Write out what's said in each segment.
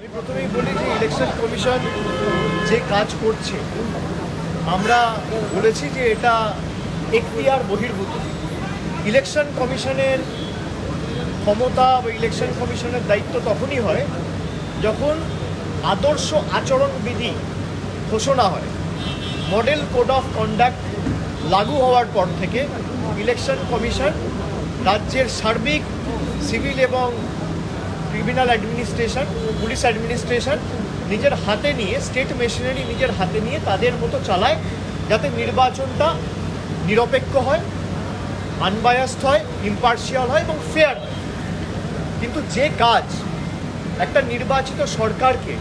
আমি প্রথমেই বলি যে ইলেকশন কমিশন যে কাজ করছে, আমরা বলেছি যে এটা এখতিয়ার বহির্ভূত। ইলেকশন কমিশনের ক্ষমতা বা ইলেকশন কমিশনের দায়িত্ব তখনই হয় যখন আদর্শ আচরণবিধি ঘোষণা হয়। মডেল কোড অফ কন্ডাক্ট লাগু হওয়ার পর থেকে ইলেকশন কমিশন রাজ্যের সার্বিক সিভিল এবং ক্রিমিনাল অ্যাডমিনিস্ট্রেশন পুলিশ অ্যাডমিনিস্ট্রেশন নিজের হাতে নিয়ে স্টেট মেশিনারি নিজের হাতে নিয়ে তাদের মতো চালায় যাতে নির্বাচনটা নিরপেক্ষ হয় আনবায়াসড হয় ইম্পার্শিয়াল হয় এবং ফেয়ার হয়। কিন্তু যে কাজ একটা নির্বাচিত সরকারকে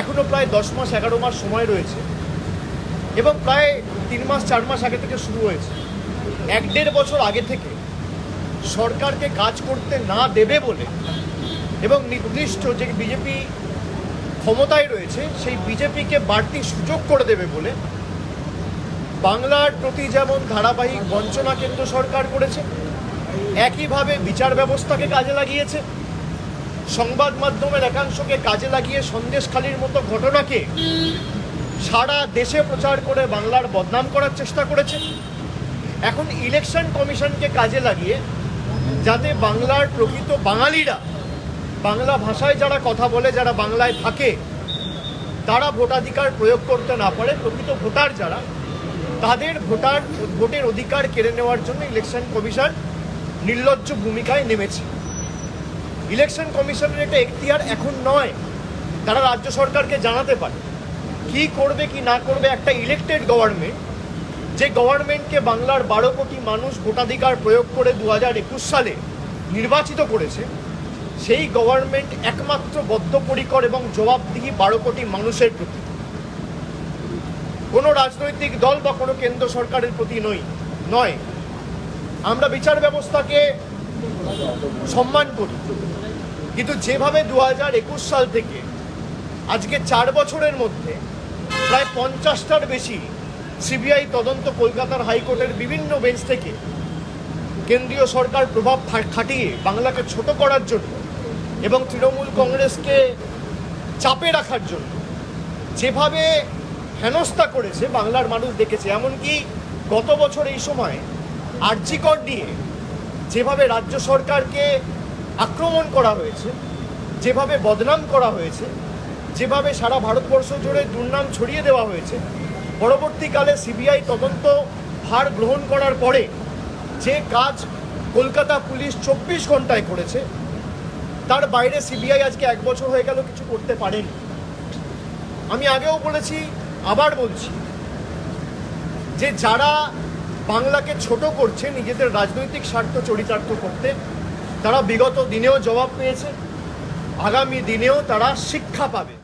এখনও প্রায় দশ মাস, এগারো মাস সময় রয়েছে এবং প্রায় তিন মাস, চার মাস আগে থেকে শুরু হয়েছে। এক দেড় বছর আগে থেকে সরকারকে কাজ করতে না দেবে বলে এবং নির্দিষ্ট যে বিজেপি ক্ষমতায় রয়েছে, সেই বিজেপিকে বাড়তি সুযোগ করে দেবে বলে বাংলার প্রতি যেমন ধারাবাহিক বঞ্চনা কেন্দ্র সরকার করেছে, একইভাবে বিচার ব্যবস্থাকে কাজে লাগিয়েছে। সংবাদ মাধ্যমের একাংশকে কাজে লাগিয়ে সন্দেশখালির মতো ঘটনাকে সারা দেশে প্রচার করে বাংলার বদনাম করার চেষ্টা করেছে। এখন ইলেকশন কমিশনকে কাজে লাগিয়ে যাতে বাংলার প্রকৃত বাঙালিরা বাংলা ভাষায় যারা কথা বলে, যারা বাংলায় থাকে, তারা ভোটাধিকার প্রয়োগ করতে না পারে। প্রকৃত ভোটার যারা, তাদের ভোটার, ভোটের অধিকার কেড়ে নেওয়ার জন্য ইলেকশন কমিশন নির্লজ্জ ভূমিকায় নেমেছে। ইলেকশন কমিশনের এটা এখতিয়ার এখন নয়। তারা রাজ্য সরকারকে জানাতে পারে কি করবে, কি না করবে। একটা ইলেকটেড গভর্নমেন্ট যে গভর্নমেন্টকে বাংলার বারো কোটি মানুষ ভোটাধিকার প্রয়োগ করে দু হাজার একুশ সালে নির্বাচিত করেছে সেই গভর্নমেন্ট একমাত্র বদ্ধপরিকর এবং জবাবদিহি বারো কোটি মানুষের প্রতি। কোনো রাজনৈতিক দল বা কোনো কেন্দ্র সরকারের প্রতি নই, নয়। আমরা বিচার ব্যবস্থাকে সম্মান করি। কিন্তু যেভাবে দু হাজার একুশ সাল থেকে আজকে চার বছরের মধ্যে প্রায় পঞ্চাশটার বেশি সিবিআই তদন্ত কলকাতার হাইকোর্টের বিভিন্ন বেঞ্চ থেকে কেন্দ্রীয় সরকার প্রভাব খাটিয়ে বাংলাকে ছোট করার জন্য এবং তৃণমূল কংগ্রেসকে চাপে রাখার জন্য যেভাবে হেনস্থা করেছে বাংলার মানুষ দেখেছে, এমনকি গত বছর এই সময় আর্জিকর নিয়ে যেভাবে রাজ্য সরকারকে আক্রমণ করা হয়েছে, যেভাবে বদনাম করা হয়েছে, যেভাবে সারা ভারতবর্ষ জুড়ে দুর্নাম ছড়িয়ে দেওয়া হয়েছে, পরবর্তীকালে সিবিআই তদন্ত ভার গ্রহণ করার পরে যে কাজ কলকাতা পুলিশ চব্বিশ ঘন্টায় করেছে তার বাইরে সিবিআই আজকে এক বছর হয়ে গেল কিছু করতে পারেনি। আমি আগেও বলেছি, আবার বলছি, যে যারা বাংলাকে ছোট করছে, নিজেদের রাজনৈতিক স্বার্থ চরিতার্থ করতে, তারা বিগত দিনেও জবাব পেয়েছে, আগামী দিনেও তারা শিক্ষা পাবে।